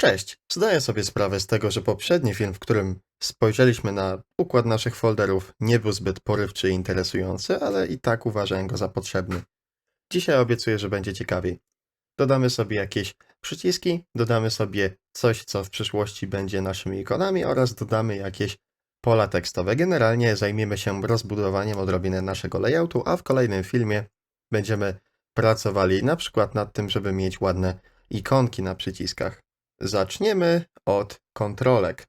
Cześć! Zdaję sobie sprawę z tego, że poprzedni film, w którym spojrzeliśmy na układ naszych folderów, nie był zbyt porywczy i interesujący, ale i tak uważałem go za potrzebny. Dzisiaj obiecuję, że będzie ciekawiej. Dodamy sobie jakieś przyciski, dodamy sobie coś, co w przyszłości będzie naszymi ikonami oraz dodamy jakieś pola tekstowe. Generalnie zajmiemy się rozbudowaniem odrobinę naszego layoutu, a w kolejnym filmie będziemy pracowali na przykład nad tym, żeby mieć ładne ikonki na przyciskach. Zaczniemy od kontrolek.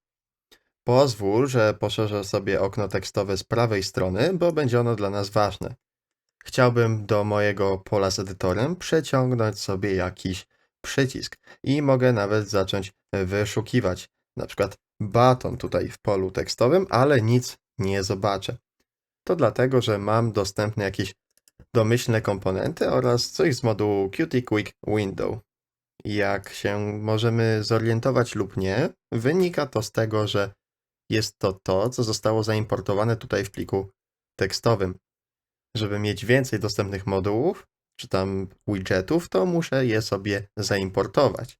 Pozwól, że poszerzę sobie okno tekstowe z prawej strony, bo będzie ono dla nas ważne. Chciałbym do mojego pola z edytorem przeciągnąć sobie jakiś przycisk i mogę nawet zacząć wyszukiwać na przykład baton tutaj w polu tekstowym, ale nic nie zobaczę. To dlatego, że mam dostępne jakieś domyślne komponenty oraz coś z modułu Qt Quick Window. Jak się możemy zorientować lub nie, wynika to z tego, że jest to to, co zostało zaimportowane tutaj w pliku tekstowym. Żeby mieć więcej dostępnych modułów, czy tam widgetów, to muszę je sobie zaimportować.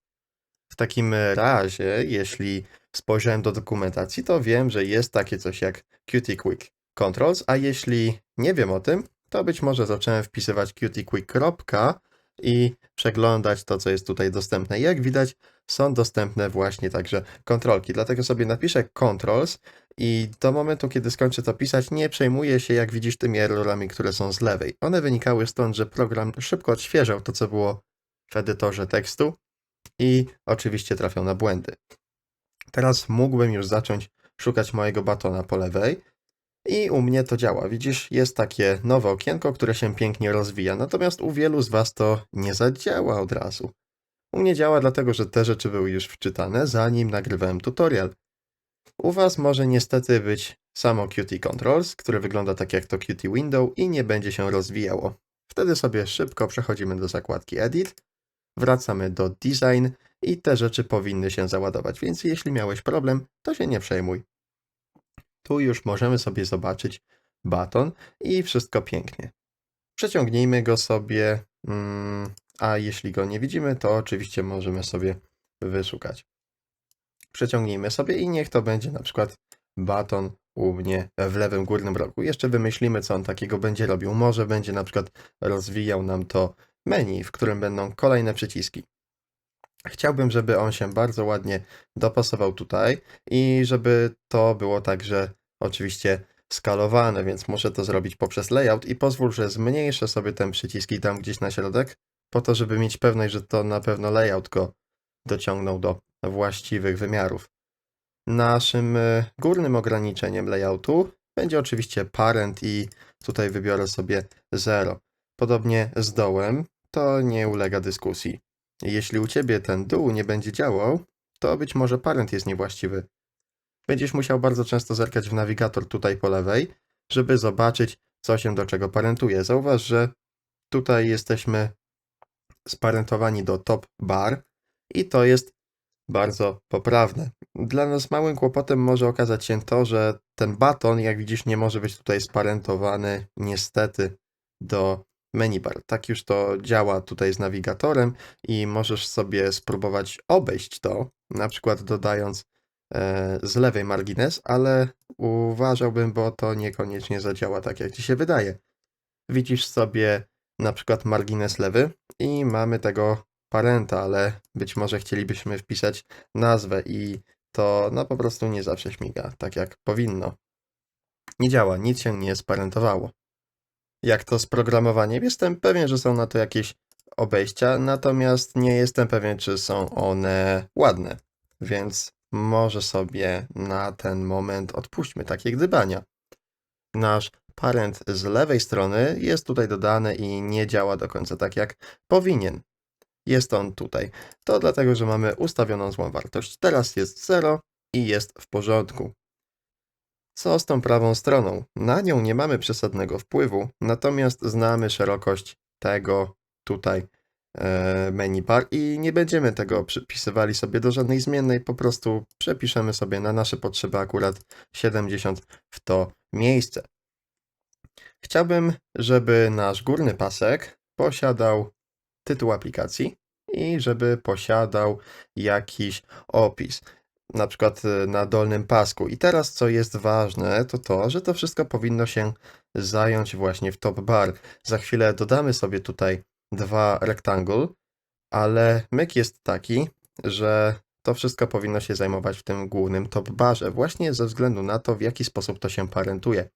W takim razie, jeśli spojrzałem do dokumentacji, to wiem, że jest takie coś jak Qt Quick Controls, a jeśli nie wiem o tym, to być może zacząłem wpisywać qtquick. I przeglądać to, co jest tutaj dostępne. Jak widać, są dostępne właśnie także kontrolki. Dlatego sobie napiszę controls i do momentu, kiedy skończę to pisać, nie przejmuję się, jak widzisz, tymi errorami, które są z lewej. One wynikały stąd, że program szybko odświeżał to, co było w edytorze tekstu i oczywiście trafiał na błędy. Teraz mógłbym już zacząć szukać mojego batona po lewej i u mnie to działa. Widzisz, jest takie nowe okienko, które się pięknie rozwija, natomiast u wielu z Was to nie zadziała od razu. U mnie działa dlatego, że te rzeczy były już wczytane, zanim nagrywałem tutorial. U Was może niestety być samo Qt Controls, które wygląda tak jak to Qt Window i nie będzie się rozwijało. Wtedy sobie szybko przechodzimy do zakładki Edit, wracamy do Design i te rzeczy powinny się załadować, więc jeśli miałeś problem, to się nie przejmuj. Tu już możemy sobie zobaczyć baton i wszystko pięknie. Przeciągnijmy go sobie, mm, a jeśli go nie widzimy, to oczywiście możemy sobie wyszukać. Przeciągnijmy sobie i niech to będzie na przykład baton u mnie w lewym górnym rogu. Jeszcze wymyślimy, co on takiego będzie robił. Może będzie na przykład rozwijał nam to menu, w którym będą kolejne przyciski. Chciałbym, żeby on się bardzo ładnie dopasował tutaj i żeby to było także oczywiście skalowane, więc muszę to zrobić poprzez layout i pozwól, że zmniejszę sobie ten przycisk i dam gdzieś na środek, po to, żeby mieć pewność, że to na pewno layout go dociągnął do właściwych wymiarów. Naszym e, górnym ograniczeniem layoutu będzie oczywiście parent i tutaj wybiorę sobie 0. Podobnie z dołem, to nie ulega dyskusji. Jeśli u Ciebie ten dół nie będzie działał, to być może parent jest niewłaściwy. Będziesz musiał bardzo często zerkać w nawigator tutaj po lewej, żeby zobaczyć, co się do czego parentuje. Zauważ, że tutaj jesteśmy sparentowani do top bar i to jest bardzo poprawne. Dla nas małym kłopotem może okazać się to, że ten baton, jak widzisz, nie może być tutaj sparentowany niestety do menu bar. Tak już to działa tutaj z nawigatorem i możesz sobie spróbować obejść to, na przykład dodając z lewej margines, ale uważałbym, bo to niekoniecznie zadziała tak, jak ci się wydaje. Widzisz sobie na przykład margines lewy i mamy tego parenta, ale być może chcielibyśmy wpisać nazwę i to no po prostu nie zawsze śmiga, tak jak powinno. Nie działa, nic się nie sparentowało jak to z programowaniem. Jestem pewien, że są na to jakieś obejścia, natomiast nie jestem pewien, czy są one ładne. Więc może sobie na ten moment odpuśćmy takie gdybania. Nasz parent z lewej strony jest tutaj dodany i nie działa do końca tak jak powinien. Jest on tutaj. To dlatego, że mamy ustawioną złą wartość. Teraz jest 0 i jest w porządku. Co z tą prawą stroną? Na nią nie mamy przesadnego wpływu, natomiast znamy szerokość tego tutaj menu bar i nie będziemy tego przypisywali sobie do żadnej zmiennej, po prostu przepiszemy sobie na nasze potrzeby akurat 70 w to miejsce. Chciałbym, żeby nasz górny pasek posiadał tytuł aplikacji i żeby posiadał jakiś opis. Na przykład y, na dolnym pasku. I teraz, co jest ważne, to to, że to wszystko powinno się zająć właśnie w top bar. Za chwilę dodamy sobie tutaj dwa rectangle, ale myk jest taki, że to wszystko powinno się zajmować w tym głównym top barze, właśnie ze względu na to, w jaki sposób to się parentuje.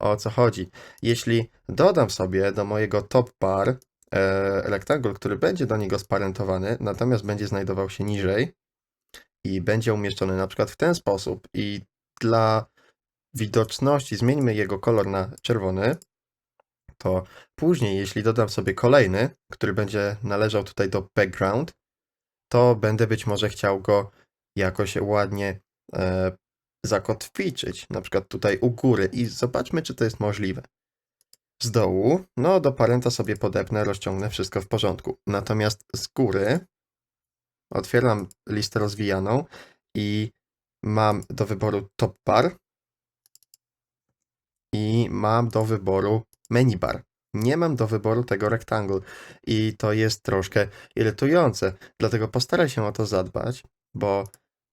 O co chodzi? Jeśli dodam sobie do mojego top bar e, który będzie do niego sparentowany, natomiast będzie znajdował się niżej i będzie umieszczony na przykład w ten sposób i dla widoczności zmieńmy jego kolor na czerwony, to później, jeśli dodam sobie kolejny, który będzie należał tutaj do background, to będę być może chciał go jakoś ładnie e, zakotwiczyć, na przykład tutaj u góry i zobaczmy, czy to jest możliwe. Z dołu, no do parenta sobie podepnę, rozciągnę, wszystko w porządku. Natomiast z góry otwieram listę rozwijaną i mam do wyboru top bar i mam do wyboru menu bar. Nie mam do wyboru tego rectangle i to jest troszkę irytujące, dlatego postaraj się o to zadbać, bo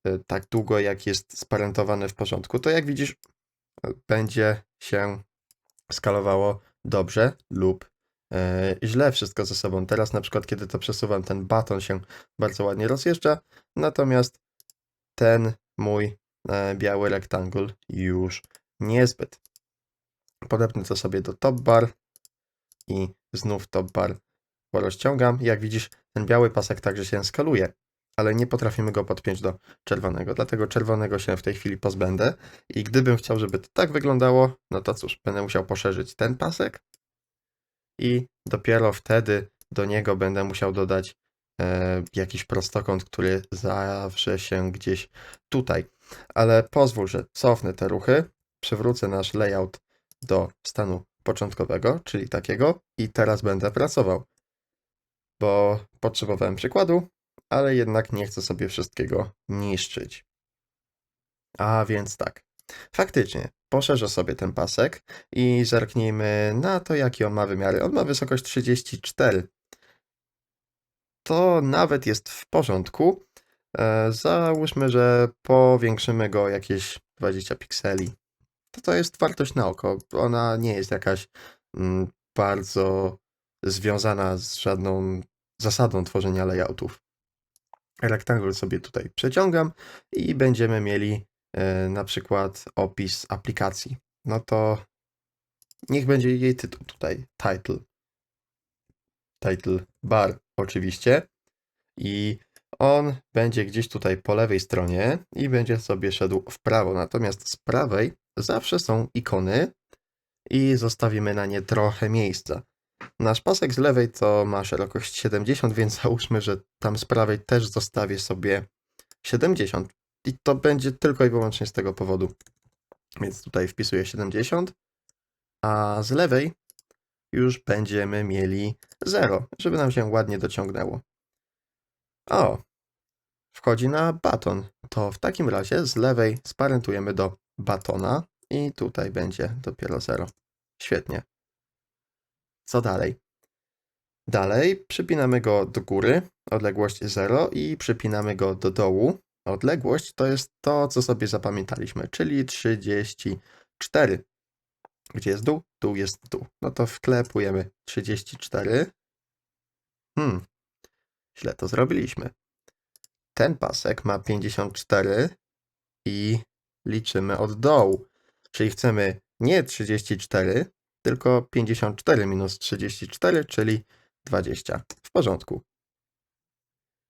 y, tak długo jak jest sparentowane w porządku, to jak widzisz y, będzie się skalowało dobrze lub e, źle wszystko ze sobą. Teraz na przykład, kiedy to przesuwam, ten baton się bardzo ładnie rozjeżdża, natomiast ten mój biały rektangle już niezbyt. Podepnę to sobie do top bar i znów top bar rozciągam. Jak widzisz, ten biały pasek także się skaluje, ale nie potrafimy go podpiąć do czerwonego, dlatego czerwonego się w tej chwili pozbędę i gdybym chciał, żeby to tak wyglądało, no to cóż, będę musiał poszerzyć ten pasek i dopiero wtedy do niego będę musiał dodać e, jakiś prostokąt, który zawrze się gdzieś tutaj. Ale pozwól, że cofnę te ruchy, przywrócę nasz layout do stanu początkowego, czyli takiego, i teraz będę pracował. Bo potrzebowałem przykładu, ale jednak nie chcę sobie wszystkiego niszczyć. A więc tak. Faktycznie, poszerzę sobie ten pasek i zerknijmy na to, jaki on ma wymiary. On ma wysokość 34. To nawet jest w porządku. E, załóżmy, że powiększymy go jakieś 20 pikseli. To to jest wartość na oko. Ona nie jest jakaś mm, bardzo związana z żadną zasadą tworzenia layoutów. Rektangle sobie tutaj przeciągam i będziemy mieli e, na przykład opis aplikacji. No to niech będzie jej tytuł tutaj, title. Title bar oczywiście. I on będzie gdzieś tutaj po lewej stronie i będzie sobie szedł w prawo. Natomiast z prawej zawsze są ikony i zostawimy na nie trochę miejsca. Nasz pasek z lewej to ma szerokość 70, więc załóżmy, że tam z prawej też zostawię sobie 70. I to będzie tylko i wyłącznie z tego powodu. Więc tutaj wpisuję 70, a z lewej już będziemy mieli 0, żeby nam się ładnie dociągnęło. O, wchodzi na baton. To w takim razie z lewej sparentujemy do batona i tutaj będzie dopiero 0. Świetnie. Co dalej? Dalej przypinamy go do góry, odległość 0 i przypinamy go do dołu. Odległość to jest to, co sobie zapamiętaliśmy, czyli 34. Gdzie jest dół? Dół jest dół. No to wklepujemy 34. Hmm, źle to zrobiliśmy. Ten pasek ma 54 i liczymy od dołu. Czyli chcemy nie 34, tylko 54 minus 34, czyli 20. W porządku.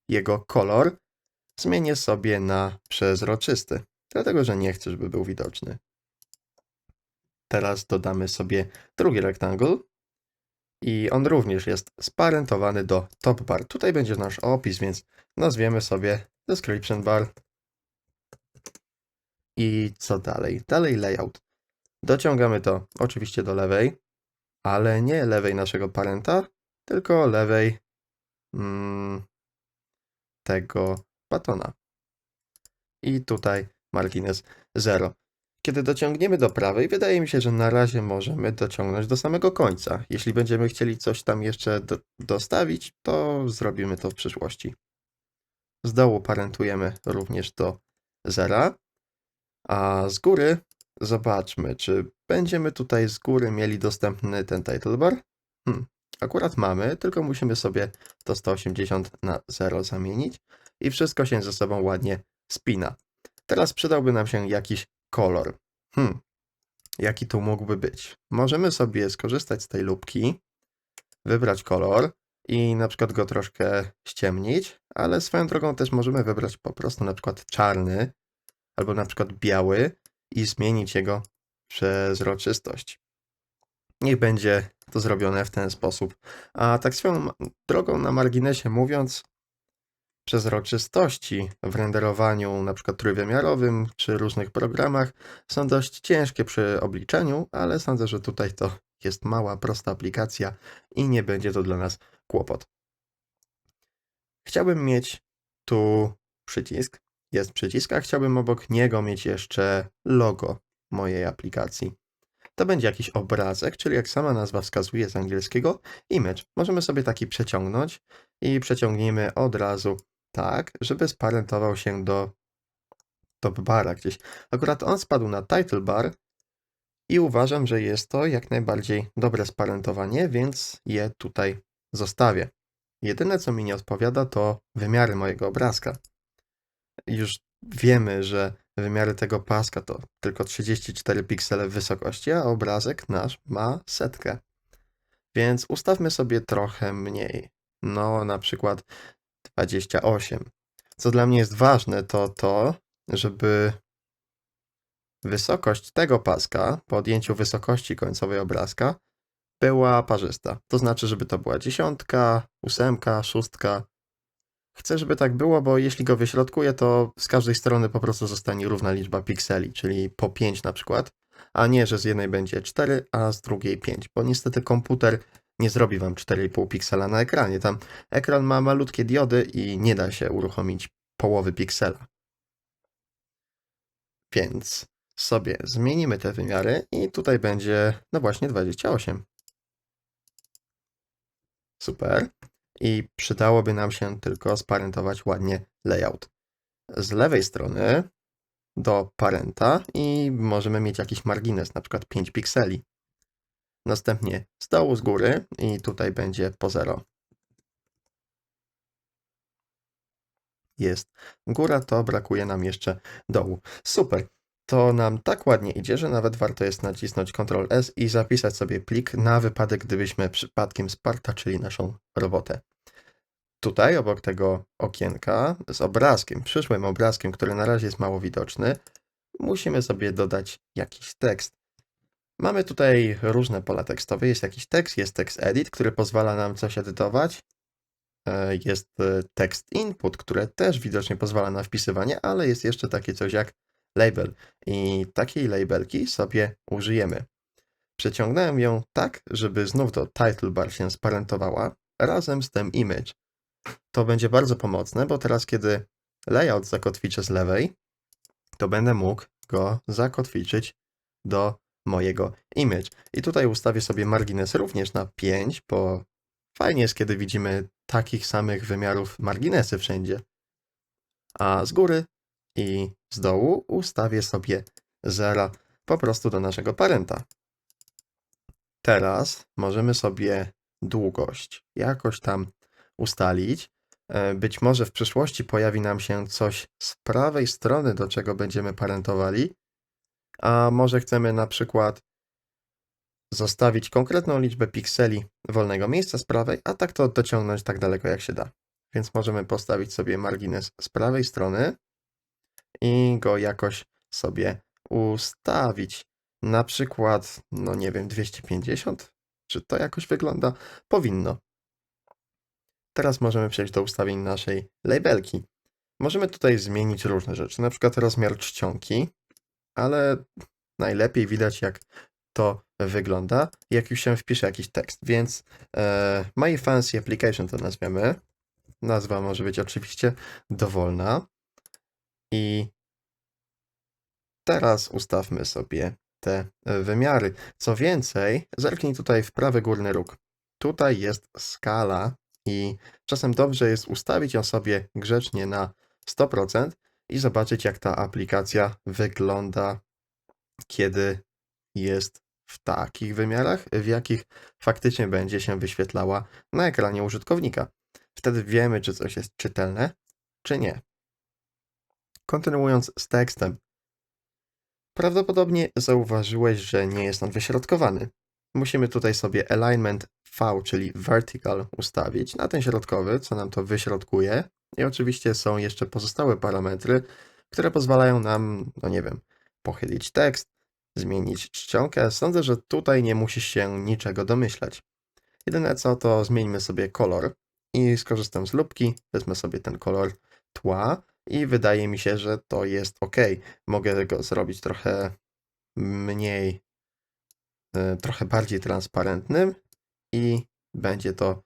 Jego kolor zmienię sobie na przezroczysty, dlatego że nie chcę, żeby był widoczny. Teraz dodamy sobie drugi rektangle i on również jest sparentowany do top bar. Tutaj będzie nasz opis, więc nazwiemy sobie description bar. I co dalej? Dalej layout. Dociągamy to oczywiście do lewej, ale nie lewej naszego parenta, tylko lewej mm, tego batona. I tutaj margines 0. Kiedy dociągniemy do prawej, wydaje mi się, że na razie możemy dociągnąć do samego końca. Jeśli będziemy chcieli coś tam jeszcze do, dostawić, to zrobimy to w przyszłości. Z dołu parentujemy również do zera, a z góry zobaczmy, czy będziemy tutaj z góry mieli dostępny ten title bar. Hmm, akurat mamy, tylko musimy sobie to 180 na 0 zamienić i wszystko się ze sobą ładnie spina. Teraz przydałby nam się jakiś kolor. Hmm, jaki tu mógłby być? Możemy sobie skorzystać z tej lupki, wybrać kolor i na przykład go troszkę ściemnić, ale swoją drogą też możemy wybrać po prostu na przykład czarny albo na przykład biały i zmienić jego przezroczystość. Niech będzie to zrobione w ten sposób. A tak swoją drogą na marginesie mówiąc, przezroczystości w renderowaniu na przykład trójwymiarowym czy różnych programach są dość ciężkie przy obliczeniu, ale sądzę, że tutaj to jest mała, prosta aplikacja i nie będzie to dla nas kłopot. Chciałbym mieć tu przycisk. Jest przycisk, a chciałbym obok niego mieć jeszcze logo mojej aplikacji. To będzie jakiś obrazek, czyli jak sama nazwa wskazuje z angielskiego, image. Możemy sobie taki przeciągnąć i przeciągnijmy od razu tak, żeby sparentował się do top bara gdzieś. Akurat on spadł na title bar i uważam, że jest to jak najbardziej dobre sparentowanie, więc je tutaj zostawię. Jedyne, co mi nie odpowiada, to wymiary mojego obrazka. Już wiemy, że wymiary tego paska to tylko 34 piksele wysokości, a obrazek nasz ma setkę. Więc ustawmy sobie trochę mniej. No, na przykład 28. Co dla mnie jest ważne, to to, żeby wysokość tego paska po odjęciu wysokości końcowej obrazka była parzysta. To znaczy, żeby to była dziesiątka, ósemka, szóstka. Chcę, żeby tak było, bo jeśli go wyśrodkuję, to z każdej strony po prostu zostanie równa liczba pikseli, czyli po 5 na przykład, a nie, że z jednej będzie 4, a z drugiej 5, bo niestety komputer nie zrobi wam 4,5 piksela na ekranie. Tam ekran ma malutkie diody i nie da się uruchomić połowy piksela. Więc sobie zmienimy te wymiary i tutaj będzie, no właśnie, 28. Super. I przydałoby nam się tylko sparentować ładnie layout. Z lewej strony do parenta i możemy mieć jakiś margines, na przykład 5 pikseli. Następnie z dołu z góry i tutaj będzie po 0. Jest góra, to brakuje nam jeszcze dołu. Super. To nam tak ładnie idzie, że nawet warto jest nacisnąć Ctrl S i zapisać sobie plik na wypadek, gdybyśmy przypadkiem spartaczyli naszą robotę. Tutaj obok tego okienka z obrazkiem, przyszłym obrazkiem, który na razie jest mało widoczny, musimy sobie dodać jakiś tekst. Mamy tutaj różne pola tekstowe. Jest jakiś tekst, jest tekst edit, który pozwala nam coś edytować. E, Jest e, tekst input, które też widocznie pozwala na wpisywanie, ale jest jeszcze takie coś jak label. I takiej labelki sobie użyjemy. Przeciągnąłem ją tak, żeby znów do title bar się sparentowała razem z tym image. To będzie bardzo pomocne, bo teraz kiedy layout zakotwiczę z lewej, to będę mógł go zakotwiczyć do mojego image. I tutaj ustawię sobie margines również na 5, bo fajnie jest, kiedy widzimy takich samych wymiarów marginesy wszędzie. A z góry i z dołu ustawię sobie 0 po prostu do naszego parenta. Teraz możemy sobie długość jakoś tam ustalić. E, Być może w przyszłości pojawi nam się coś z prawej strony, do czego będziemy parentowali, a może chcemy na przykład zostawić konkretną liczbę pikseli wolnego miejsca z prawej, a tak to dociągnąć tak daleko jak się da. Więc możemy postawić sobie margines z prawej strony i go jakoś sobie ustawić. Na przykład, no nie wiem, 250? Czy to jakoś wygląda? Powinno. Teraz możemy przejść do ustawień naszej labelki. Możemy tutaj zmienić różne rzeczy, na przykład rozmiar czcionki, ale najlepiej widać jak to wygląda, jak już się wpisze jakiś tekst. Więc e, My Fancy Application to nazwiemy. Nazwa może być oczywiście dowolna. I Teraz ustawmy sobie te e, wymiary. Co więcej, zerknij tutaj w prawy górny róg. Tutaj jest skala i czasem dobrze jest ustawić ją sobie grzecznie na 100% i zobaczyć, jak ta aplikacja wygląda, kiedy jest w takich wymiarach, w jakich faktycznie będzie się wyświetlała na ekranie użytkownika. Wtedy wiemy, czy coś jest czytelne, czy nie. Kontynuując z tekstem. Prawdopodobnie zauważyłeś, że nie jest on wyśrodkowany. Musimy tutaj sobie alignment V, czyli vertical, ustawić na ten środkowy, co nam to wyśrodkuje. I oczywiście są jeszcze pozostałe parametry, które pozwalają nam, no nie wiem, pochylić tekst, zmienić czcionkę. Sądzę, że tutaj nie musisz się niczego domyślać. Jedyne co, to zmieńmy sobie kolor i skorzystam z lubki, wezmę sobie ten kolor tła i wydaje mi się, że to jest ok. Mogę go zrobić trochę mniej, e, trochę bardziej transparentnym i będzie to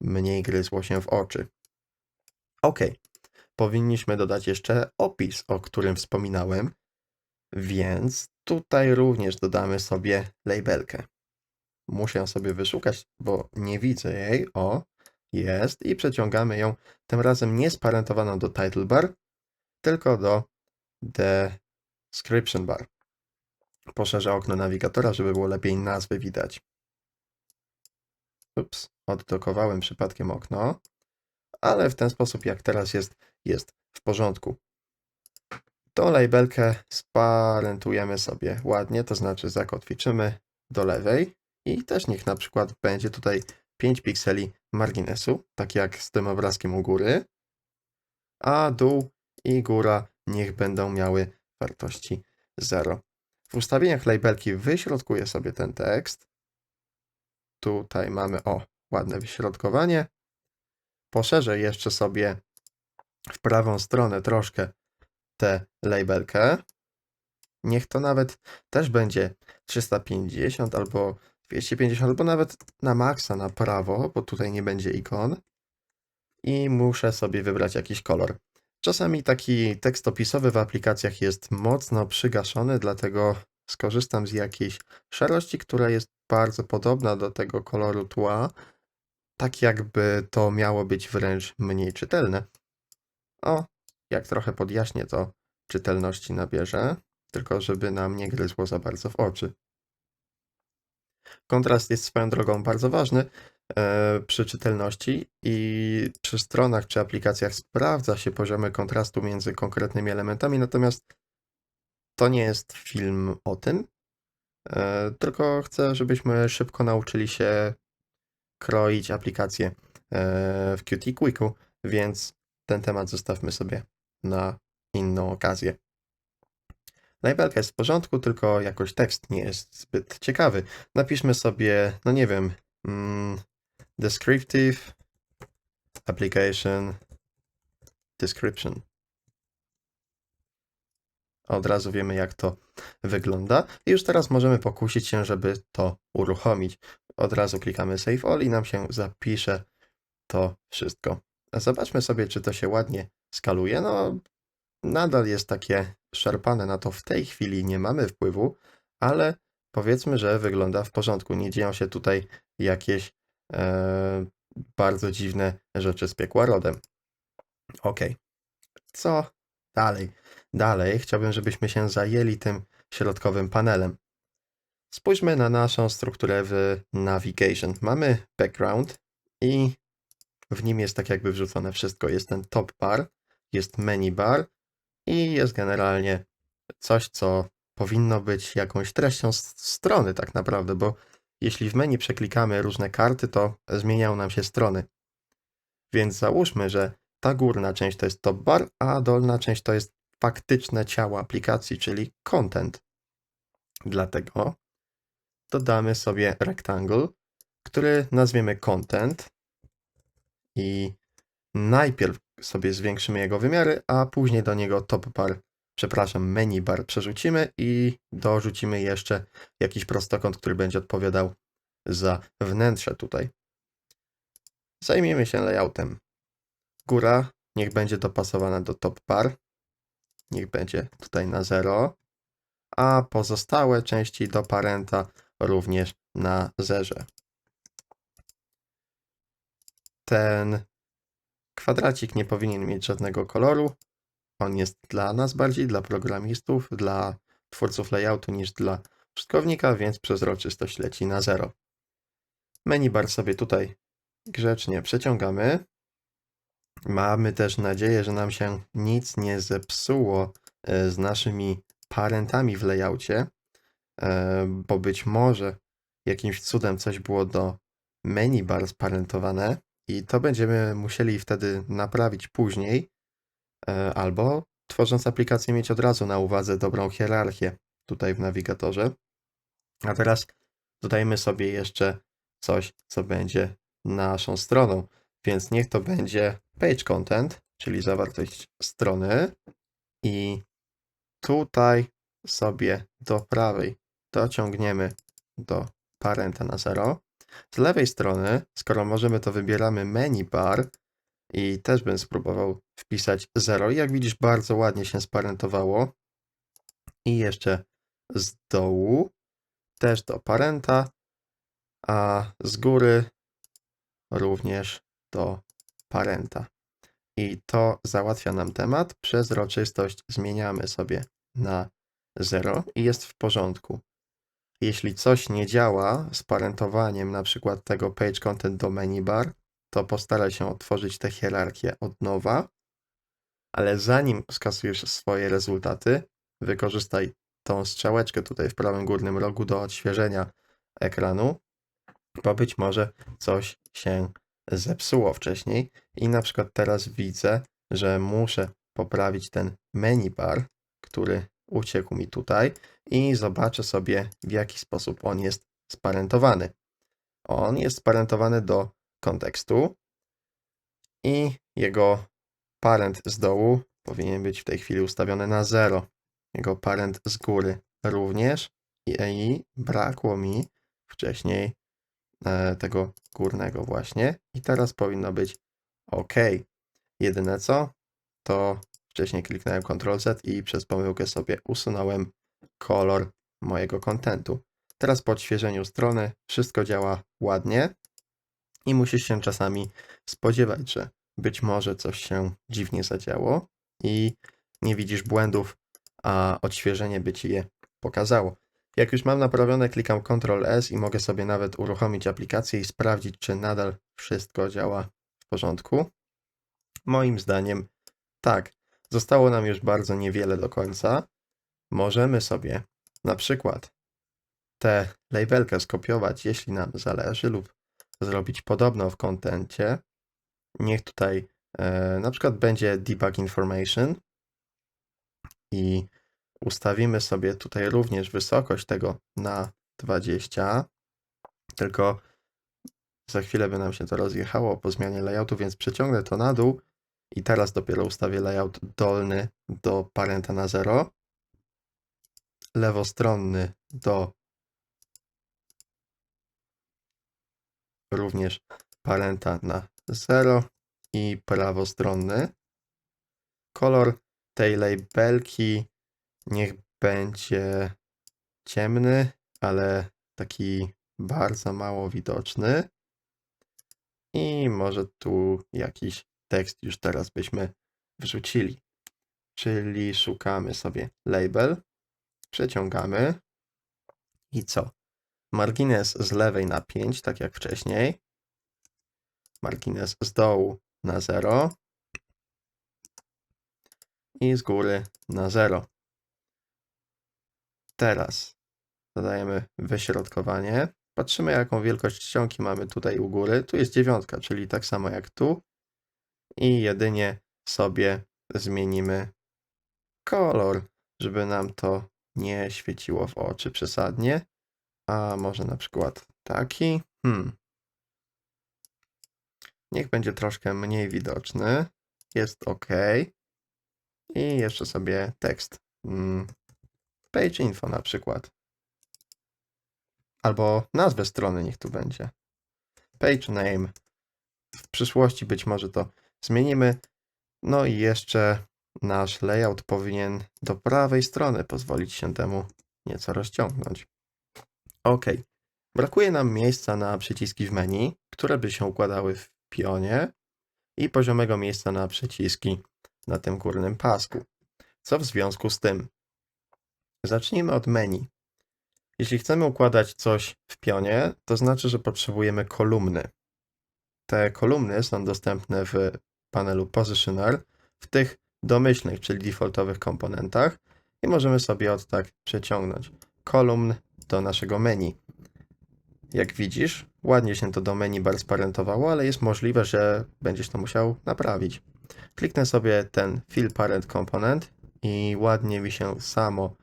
mniej gryzło się w oczy. Ok. Powinniśmy dodać jeszcze opis, o którym wspominałem, więc tutaj również dodamy sobie labelkę. Muszę sobie wyszukać, bo nie widzę jej. O, jest i przeciągamy ją tym razem nie sparentowaną do title bar, tylko do description bar. Poszerzę okno nawigatora, żeby było lepiej nazwy widać. Ups, oddokowałem przypadkiem okno, ale w ten sposób jak teraz jest, jest w porządku. Tą labelkę sparentujemy sobie ładnie, to znaczy zakotwiczymy do lewej i też niech na przykład będzie tutaj 5 pikseli marginesu, tak jak z tym obrazkiem u góry, a dół i góra niech będą miały wartości 0. W ustawieniach labelki wyśrodkuję sobie ten tekst. Tutaj mamy, o, ładne wyśrodkowanie. Poszerzę jeszcze sobie w prawą stronę troszkę tę labelkę. Niech to nawet też będzie 350 albo 250, albo nawet na maksa na prawo, bo tutaj nie będzie ikon. I muszę sobie wybrać jakiś kolor. Czasami taki tekst opisowy w aplikacjach jest mocno przygaszony, dlatego skorzystam z jakiejś szarości, która jest bardzo podobna do tego koloru tła, tak jakby to miało być wręcz mniej czytelne. O, jak trochę podjaśnię to czytelności nabierze, tylko żeby nam nie gryzło za bardzo w oczy. Kontrast jest swoją drogą bardzo ważny e, przy czytelności i przy stronach czy aplikacjach sprawdza się poziomy kontrastu między konkretnymi elementami, natomiast to nie jest film o tym, tylko chcę, żebyśmy szybko nauczyli się kroić aplikacje e, w Qt Quicku, więc ten temat zostawmy sobie na inną okazję. Labelka jest w porządku, tylko jakoś tekst nie jest zbyt ciekawy. Napiszmy sobie, no nie wiem, mm, descriptive application description. Od razu wiemy, jak to wygląda. I już teraz możemy pokusić się, żeby to uruchomić. Od razu klikamy Save All i nam się zapisze to wszystko. Zobaczmy sobie, czy to się ładnie skaluje. No, nadal jest takie szarpane na to w tej chwili nie mamy wpływu, ale powiedzmy, że wygląda w porządku. Nie dzieją się tutaj jakieś e, bardzo dziwne rzeczy z piekła rodem. Ok. Co dalej? Dalej chciałbym, żebyśmy się zajęli tym środkowym panelem. Spójrzmy na naszą strukturę w Navigation. Mamy background i w nim jest tak jakby wrzucone wszystko. Jest ten top bar, jest menu bar, i jest generalnie coś, co powinno być jakąś treścią strony tak naprawdę, bo jeśli w menu przeklikamy różne karty, to zmieniają nam się strony. Więc załóżmy, że ta górna część to jest top bar, a dolna część to jest faktyczne ciało aplikacji, czyli content. Dlatego dodamy sobie rectangle, który nazwiemy content i najpierw sobie zwiększymy jego wymiary, a później do niego top bar, przepraszam, menu bar przerzucimy i dorzucimy jeszcze jakiś prostokąt, który będzie odpowiadał za wnętrze tutaj. Zajmiemy się layoutem. Góra niech będzie dopasowana do top bar. Niech będzie tutaj na 0. a pozostałe części do parenta również na zerze. Ten kwadracik nie powinien mieć żadnego koloru. On jest dla nas bardziej, dla programistów, dla twórców layoutu niż dla użytkownika, więc przezroczystość leci na zero. Menu bar sobie tutaj grzecznie przeciągamy. Mamy też nadzieję, że nam się nic nie zepsuło e, z naszymi parentami w layoutie, e, bo być może jakimś cudem coś było do menu bar sparentowane i to będziemy musieli wtedy naprawić później, e, albo tworząc aplikację mieć od razu na uwadze dobrą hierarchię tutaj w nawigatorze. A teraz dodajmy sobie jeszcze coś, co będzie naszą stroną, więc niech to będzie page content, czyli zawartość strony i tutaj sobie do prawej dociągniemy do parenta na 0. Z lewej strony, skoro możemy, to wybieramy menu bar i też bym spróbował wpisać 0. I jak widzisz, bardzo ładnie się sparentowało. I jeszcze z dołu też do parenta, a z góry również do parenta. I to załatwia nam temat. Przezroczystość zmieniamy sobie na 0 i jest w porządku. Jeśli coś nie działa z parentowaniem na przykład tego page content do menu bar, to postaraj się otworzyć tę hierarchię od nowa, ale zanim skasujesz swoje rezultaty, wykorzystaj tą strzałeczkę tutaj w prawym górnym rogu do odświeżenia ekranu, bo być może coś się zepsuło wcześniej i na przykład teraz widzę, że muszę poprawić ten menu bar, który uciekł mi tutaj i zobaczę sobie w jaki sposób on jest sparentowany. On jest sparentowany do kontekstu i jego parent z dołu powinien być w tej chwili ustawiony na 0. Jego parent z góry również i, brakło mi wcześniej tego górnego właśnie i teraz powinno być OK. Jedyne co, to wcześniej kliknąłem Ctrl Z i przez pomyłkę sobie usunąłem kolor mojego kontentu. Teraz po odświeżeniu strony wszystko działa ładnie i musisz się czasami spodziewać, że być może coś się dziwnie zadziało i nie widzisz błędów, a odświeżenie by ci je pokazało. Jak już mam naprawione, klikam Ctrl S i mogę sobie nawet uruchomić aplikację i sprawdzić, czy nadal wszystko działa w porządku. Moim zdaniem tak. Zostało nam już bardzo niewiele do końca. Możemy sobie na przykład tę labelkę skopiować, jeśli nam zależy, lub zrobić podobno w kontencie. Niech tutaj e, na przykład będzie debug information i ustawimy sobie tutaj również wysokość tego na 20. Tylko za chwilę by nam się to rozjechało po zmianie layoutu, więc przeciągnę to na dół i teraz dopiero ustawię layout dolny do parenta na 0, lewostronny do również parenta na 0 i prawostronny. Kolor tej labelki niech będzie ciemny, ale taki bardzo mało widoczny. I może tu jakiś tekst już teraz byśmy wrzucili. Czyli szukamy sobie label, przeciągamy i co? Margines z lewej na 5, tak jak wcześniej. Margines z dołu na 0 i z góry na 0. Teraz dodajemy wyśrodkowanie. Patrzymy, jaką wielkość ściągi mamy tutaj u góry. Tu jest dziewiątka, czyli tak samo jak tu i jedynie sobie zmienimy kolor, żeby nam to nie świeciło w oczy przesadnie. A może na przykład taki. Hmm. Niech będzie troszkę mniej widoczny. Jest ok. I jeszcze sobie tekst. Hmm. Page info na przykład. Albo nazwę strony niech tu będzie. Page name. W przyszłości być może to zmienimy. No i jeszcze nasz layout powinien do prawej strony pozwolić się temu nieco rozciągnąć. OK. Brakuje nam miejsca na przyciski w menu, które by się układały w pionie i poziomego miejsca na przyciski na tym górnym pasku. Co w związku z tym? Zacznijmy od menu. Jeśli chcemy układać coś w pionie, to znaczy, że potrzebujemy kolumny. Te kolumny są dostępne w panelu Positioner w tych domyślnych, czyli defaultowych komponentach i możemy sobie od tak przeciągnąć kolumn do naszego menu. Jak widzisz, ładnie się to do menu bar sparentowało, ale jest możliwe, że będziesz to musiał naprawić. Kliknę sobie ten Fill Parent Component i ładnie mi się samo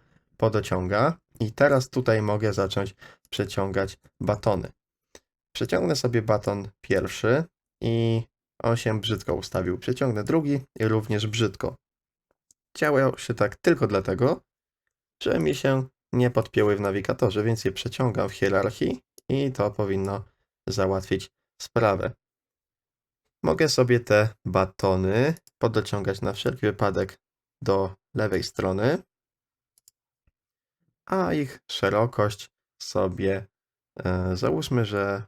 podociąga. I teraz tutaj mogę zacząć przeciągać batony. Przeciągnę sobie baton pierwszy i on się brzydko ustawił. Przeciągnę drugi i również brzydko. Działało się tak tylko dlatego, że mi się nie podpięły w nawigatorze, więc je przeciągam w hierarchii i to powinno załatwić sprawę. Mogę sobie te batony podociągać na wszelki wypadek do lewej strony, a ich szerokość sobie e, załóżmy, że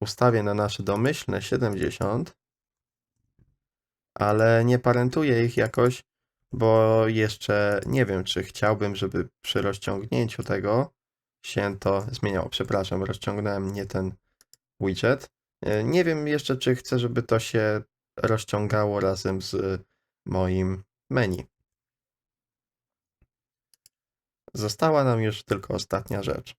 ustawię na nasze domyślne 70, ale nie parentuję ich jakoś, bo jeszcze nie wiem, czy chciałbym, żeby przy rozciągnięciu tego się to zmieniało. Przepraszam, rozciągnąłem nie ten widget. E, Nie wiem jeszcze, czy chcę, żeby to się rozciągało razem z moim menu. Została nam już tylko ostatnia rzecz.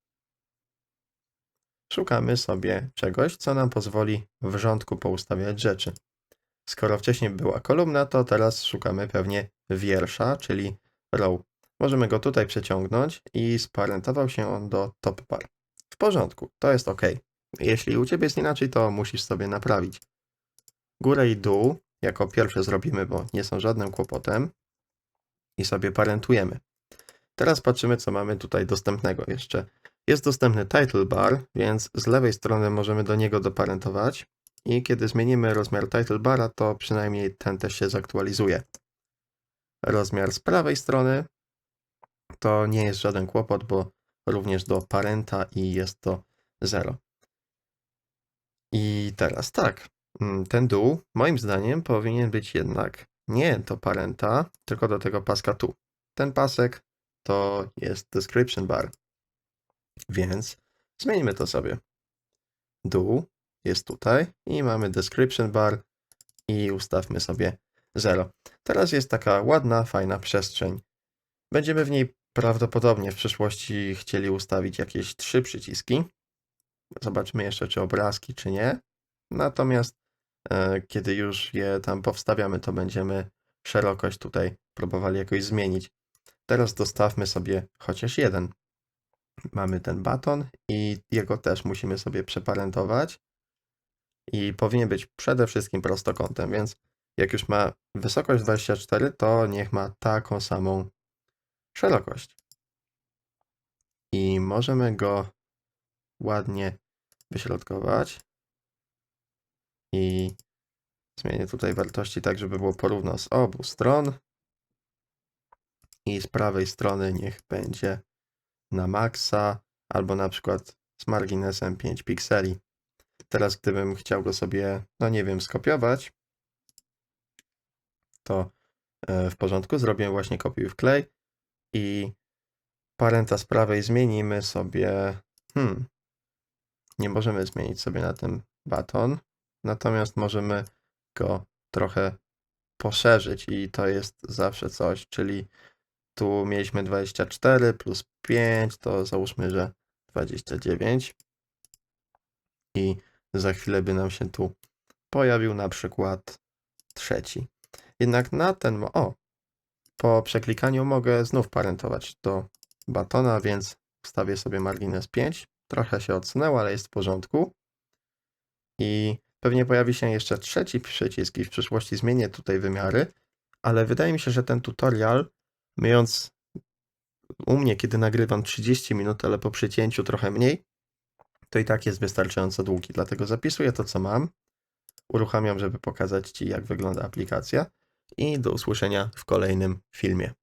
Szukamy sobie czegoś, co nam pozwoli w rządku poustawiać rzeczy. Skoro wcześniej była kolumna, to teraz szukamy pewnie wiersza, czyli row. Możemy go tutaj przeciągnąć i sparentował się on do top bar. W porządku, to jest ok. Jeśli u Ciebie jest inaczej, to musisz sobie naprawić. Górę i dół jako pierwsze zrobimy, bo nie są żadnym kłopotem. I sobie parentujemy. Teraz patrzymy, co mamy tutaj dostępnego jeszcze. Jest dostępny title bar, więc z lewej strony możemy do niego doparentować. I kiedy zmienimy rozmiar title bara, to przynajmniej ten też się zaktualizuje. Rozmiar z prawej strony to nie jest żaden kłopot, bo również do parenta i jest to 0. I teraz tak, mm, ten dół moim zdaniem powinien być jednak nie do parenta, tylko do tego paska tu. Ten pasek to jest description bar. Więc zmieńmy to sobie. Dół jest tutaj i mamy description bar i ustawmy sobie 0. Teraz jest taka ładna, fajna przestrzeń. Będziemy w niej prawdopodobnie w przyszłości chcieli ustawić jakieś trzy przyciski. Zobaczymy jeszcze, czy obrazki, czy nie. Natomiast e, kiedy już je tam powstawiamy, to będziemy szerokość tutaj próbowali jakoś zmienić. Teraz dostawmy sobie chociaż jeden. Mamy ten baton i jego też musimy sobie przeparentować. I powinien być przede wszystkim prostokątem, więc jak już ma wysokość 24, to niech ma taką samą szerokość. I możemy go ładnie wyśrodkować. I zmienię tutaj wartości tak, żeby było porówno z obu stron. I z prawej strony niech będzie na maksa, albo na przykład z marginesem 5 pikseli. Teraz gdybym chciał go sobie, no nie wiem, skopiować, to e, w porządku, zrobię właśnie kopiuj wklej i parenta z prawej zmienimy sobie, hmm, nie możemy zmienić sobie na tym baton, natomiast możemy go trochę poszerzyć i to jest zawsze coś, czyli tu mieliśmy 24 plus 5, to załóżmy, że 29 i za chwilę by nam się tu pojawił na przykład trzeci. Jednak na ten, o, po przeklikaniu mogę znów parentować do batona, więc wstawię sobie margines 5. Trochę się odsunęło, ale jest w porządku. I pewnie pojawi się jeszcze trzeci przycisk i w przyszłości zmienię tutaj wymiary, ale wydaje mi się, że ten tutorial, mając u mnie, kiedy nagrywam 30 minut, ale po przycięciu trochę mniej, to i tak jest wystarczająco długi. Dlatego zapisuję to, co mam, uruchamiam, żeby pokazać Ci, jak wygląda aplikacja i do usłyszenia w kolejnym filmie.